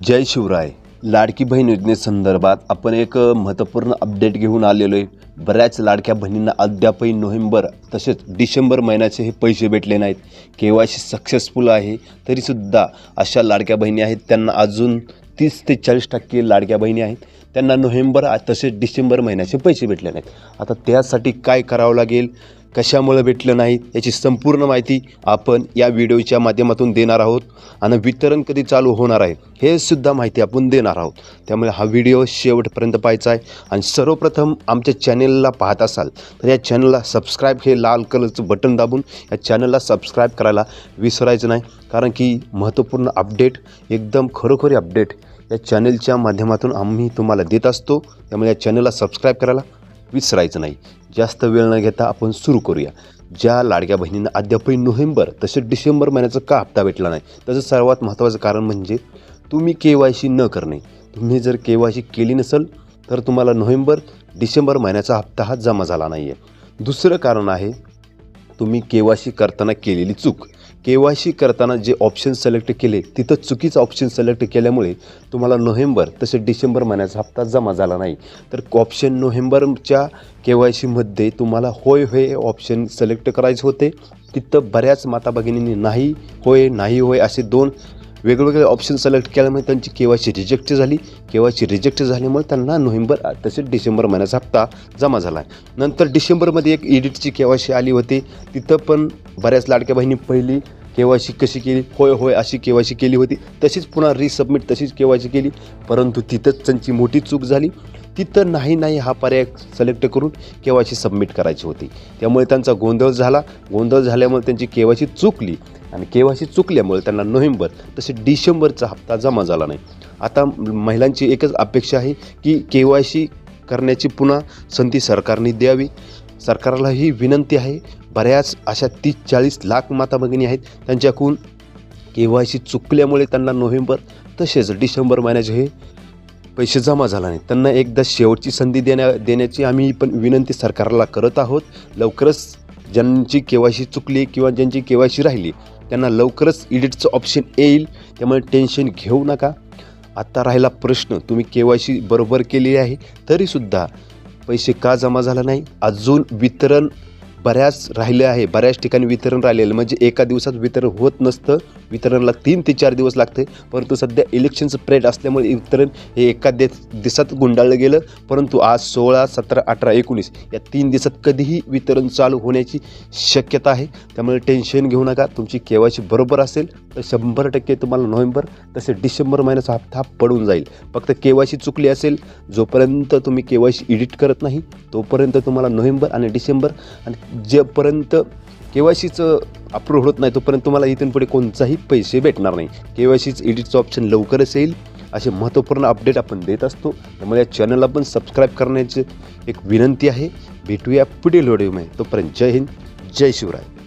जय शिवराय. लाडकी बहीण योजनेसंदर्भात आपण एक महत्त्वपूर्ण अपडेट घेऊन आलेलो आहे. बऱ्याच लाडक्या बहिणींना अद्यापही नोव्हेंबर तसेच डिसेंबर महिन्याचे हे पैसे भेटले नाहीत. के वाय सी सक्सेसफुल आहे तरीसुद्धा अशा लाडक्या बहिणी आहेत. त्यांना अजून तीस ते चाळीस टक्के लाडक्या बहिणी आहेत. त्यांना नोव्हेंबर तसेच डिसेंबर महिन्याचे पैसे भेटले नाहीत. आता त्यासाठी काय करावं लागेल? कशामुळे भेटलं नाही याची संपूर्ण माहिती आपण या व्हिडिओच्या माध्यमातून देणार आहोत. आणि वितरण कधी चालू होणार आहे हे सुद्धा माहिती आपण देणार आहोत. त्यामुळे हा व्हिडिओ शेवटपर्यंत पाहायचा आहे. आणि सर्वप्रथम आमच्या चॅनेलला पाहत असाल तर या चॅनलला सबस्क्राईब हे लाल कलरचं बटन दाबून या चॅनलला सबस्क्राईब करायला विसरायचं नाही. कारण की महत्त्वपूर्ण अपडेट एकदम खरोखरी अपडेट या चॅनलच्या माध्यमातून आम्ही तुम्हाला देत असतो. त्यामुळे या चॅनलला सबस्क्राईब करायला विसरायचं नाही. जास्त वेळ न घेता आपण सुरू करूया. ज्या लाडक्या बहिणींना अद्यापही नोव्हेंबर तसेच डिसेंबर महिन्याचा का हप्ता भेटला नाही त्याचं सर्वात महत्त्वाचं कारण म्हणजे तुम्ही के वाय सी न करणे. तुम्ही जर के वाय सी केली नसेल तर तुम्हाला नोव्हेंबर डिसेंबर महिन्याचा हप्ता हा जमा झाला नाही आहे दुसरं कारण आहे तुम्ही के वाय सी करताना केलेली चूक. के वाय सी करताना जे ऑप्शन सिलेक्ट केले तिथं चुकीचं ऑप्शन सिलेक्ट केल्यामुळे तुम्हाला नोव्हेंबर तसेच डिसेंबर महिन्याचा हप्ता जमा झाला नाही. तर ऑप्शन नोव्हेंबरच्या के वाय सीमध्ये तुम्हाला होय होय ऑप्शन सिलेक्ट करायचे होते. तिथं बऱ्याच माता भगिनींनी नाही होय नाही होय असे दोन वेगवेगळे ऑप्शन सिलेक्ट केल्यामुळे त्यांची के वाय सी रिजेक्ट झाली. के वाय सी रिजेक्ट झाल्यामुळे त्यांना नोव्हेंबर तसेच डिसेंबर महिन्याचा हप्ता जमा झाला. आहे नंतर डिसेंबरमध्ये एक एडिटची के वाय सी आली होती. तिथं पण बऱ्याच लाडक्या बहिणी पहिली के वाय सी कशी केली होय होय अशी के वाय सी केली होती. तशीच पुन्हा रिसबमिट तशीच के वाय सी केली. परंतु तिथंच त्यांची मोठी चूक झाली. तिथं नाही नाही हा पर्याय सिलेक्ट करून के वाय सी सबमिट करायची होती. त्यामुळे त्यांचा गोंधळ झाला. गोंधळ झाल्यामुळे त्यांची के वाय सी चुकली. आणि के वाय सी चुकल्यामुळे त्यांना नोव्हेंबर तसे डिसेंबरचा हप्ता जमा झाला नाही. आता महिलांची एकच अपेक्षा आहे की के वाय सी करण्याची पुन्हा संधी सरकारने द्यावी. सरकारला ही विनंती आहे. बऱ्याच अशा तीस चाळीस लाख माता भगिनी आहेत त्यांच्याकडून के वाय सी चुकल्यामुळे त्यांना नोव्हेंबर तसेच डिसेंबर महिन्याचे हे पैसे जमा झाला नाही. त्यांना एकदा शेवटची संधी देण्या देण्याची आम्ही पण विनंती सरकारला करत आहोत. लवकरच ज्यांची के वाय सी चुकली किंवा ज्यांची के वाय सी राहिली त्यांना लवकरच इडिटचं ऑप्शन येईल. त्यामुळे टेन्शन घेऊ नका. आत्ता राहिला प्रश्न तुम्ही के वाय सी बरोबर केलेली आहे तरीसुद्धा पैसे का जमा झाला नाही? अजून वितरण बऱ्याच राहिले आहे. बऱ्याच ठिकाणी वितरण राहिलेलं म्हणजे एका दिवसात वितरण होत नसतं. वितरणला तीन ते चार दिवस लागते. परंतु सध्या इलेक्शनचं प्रेड असल्यामुळे वितरण हे एका दे दिवसात गुंडाळलं गेलं. परंतु आज सोळा सतरा अठरा एकोणीस या तीन दिवसात कधीही वितरण चालू होण्याची शक्यता आहे. त्यामुळे टेन्शन घेऊ नका. तुमची के वाय सी बरोबर असेल तर शंभर टक्के तुम्हाला नोव्हेंबर तसे डिसेंबर महिन्याचा हप्ता पडून जाईल. फक्त के वाय सी चुकली असेल जोपर्यंत तुम्ही के वाय सी एडिट करत नाही तोपर्यंत तुम्हाला नोव्हेंबर आणि डिसेंबर आणि जेपर्यंत के वाय सीचं अप्रूव्ह होत नाही तोपर्यंत तुम्हाला इथून पुढे कोणताही पैसे भेटणार नाही. के वाय सीचं एडिटचं ऑप्शन लवकरच येईल. असे महत्त्वपूर्ण अपडेट आपण देत असतो. त्यामुळे या चॅनलला पण सबस्क्राईब करण्याची एक विनंती आहे. भेटूया पुढील व्हिडिओमध्ये तोपर्यंत जय हिंद जय शिवराय.